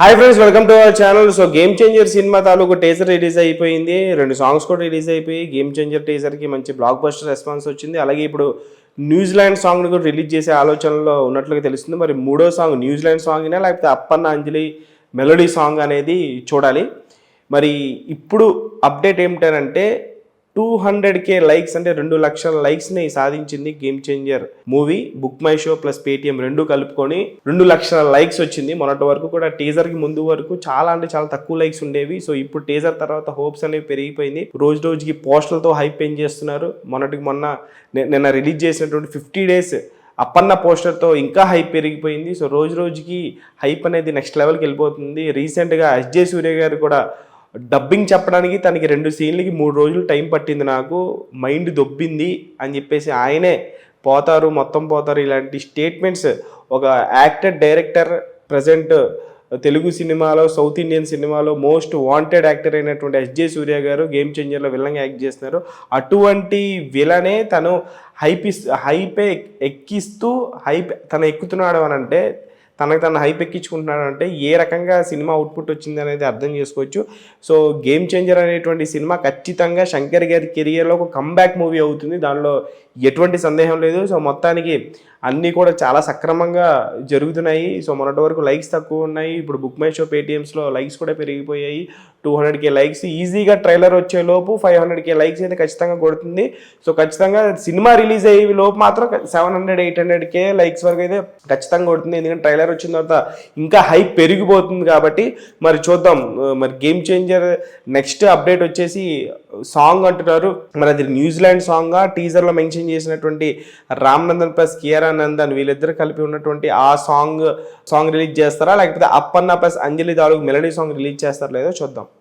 Hi friends welcome to our channel so game changer cinema తాలూకు teaser release అయిపోయింది. రెండు songs కూడా release అయిపోయి గేమ్ చేంజర్ టీజర్కి మంచి బ్లాక్ బస్టర్ రెస్పాన్స్ వచ్చింది. అలాగే ఇప్పుడు న్యూజిలాండ్ సాంగ్ని కూడా రిలీజ్ చేసే ఆలోచనలో ఉన్నట్లుగా తెలుస్తుంది. మరి మూడో సాంగ్ న్యూజిలాండ్ సాంగ్నే లేకపోతే అప్పన్న అంజలి మెలోడీ సాంగ్ అనేది చూడాలి. మరి ఇప్పుడు అప్డేట్ ఏమిటనంటే టూ హండ్రెడ్ కే లైక్స్ అంటే రెండు లక్షల లైక్స్ని సాధించింది game changer movie. Book my show plus Paytm రెండు కలుపుకొని రెండు లక్షల లైక్స్ వచ్చింది. మొన్నటి వరకు కూడా టీజర్కి ముందు వరకు చాలా అంటే చాలా తక్కువ లైక్స్ ఉండేవి. సో ఇప్పుడు టీజర్ తర్వాత హోప్స్ అనేవి పెరిగిపోయింది. రోజు రోజుకి పోస్టులతో హైప్ పెంచేస్తున్నారు చేస్తున్నారు? మొన్నటికి మొన్న నిన్న రిలీజ్ చేసినటువంటి ఫిఫ్టీ డేస్ అప్పన్న పోస్టర్తో ఇంకా హైప్ పెరిగిపోయింది. సో రోజు రోజుకి హైప్ అనేది నెక్స్ట్ లెవెల్కి వెళ్ళిపోతుంది. రీసెంట్గా ఎస్జే సూర్య గారు కూడా డబ్బింగ్ చెప్పడానికి తనకి రెండు సీన్లకి మూడు రోజులు టైం పట్టింది నాకు. మైండ్ దొబ్బింది అని చెప్పేసి ఆయనే పోతారు మొత్తం పోతారు. ఇలాంటి స్టేట్మెంట్స్ ఒక యాక్టర్ డైరెక్టర్ ప్రజెంట్ తెలుగు సినిమాలో సౌత్ ఇండియన్ సినిమాలో మోస్ట్ వాంటెడ్ యాక్టర్ అయినటువంటి ఎస్జే సూర్య గారు గేమ్ చేంజర్లో విలన్గా యాక్ట్ చేస్తున్నారు. అటువంటి విలనే తను హైప్ హైపే ఎక్కిస్తూ హైప్ తను ఎక్కుతున్నాడు అని అంటే తనకు తను హైప్ ఎక్కించుకుంటున్నాడు అంటే ఏ రకంగా సినిమా అవుట్పుట్ వచ్చింది అనేది అర్థం చేసుకోవచ్చు. సో గేమ్ చేంజర్ అనేటువంటి సినిమా ఖచ్చితంగా శంకర్ గారి కెరియర్లో ఒక కంబ్యాక్ మూవీ అవుతుంది. దానిలో ఎటువంటి సందేహం లేదు. సో మొత్తానికి అన్నీ కూడా చాలా సక్రమంగా జరుగుతున్నాయి. సో మొన్నటి వరకు లైక్స్ తక్కువ ఉన్నాయి. ఇప్పుడు బుక్ మై షో పేటిఎమ్స్లో లైక్స్ కూడా పెరిగిపోయాయి. Two hundred K likes. ఈజీగా ట్రైలర్ వచ్చే లోపు ఫైవ్ హండ్రెడ్కే లైక్స్ అయితే ఖచ్చితంగా కొడుతుంది. సో ఖచ్చితంగా సినిమా రిలీజ్ అయ్యే లోపు మాత్రం సెవెన్ హండ్రెడ్ ఎయిట్ హండ్రెడ్కే లైక్స్ వరకు అయితే ఖచ్చితంగా కొడుతుంది. ఎందుకంటే ట్రైలర్ వచ్చిన తర్వాత ఇంకా హైప్ పెరిగిపోతుంది కాబట్టి మరి చూద్దాం. మరి గేమ్ చేంజర్ నెక్స్ట్ అప్డేట్ వచ్చేసి సాంగ్ అంటున్నారు. మరి అది న్యూజిలాండ్ సాంగ్గా టీజర్లో మెన్షన్ చేసినటువంటి రామ్ నందన్ ప్లస్ కియారా నందన్ వీళ్ళిద్దరు కలిపి ఉన్నటువంటి ఆ సాంగ్ సాంగ్ రిలీజ్ చేస్తారా? లేకపోతే అప్పన్న ప్లస్ అంజలి తాలూకు మెలడీ సాంగ్ రిలీజ్ చేస్తారా లేదో చూద్దాం.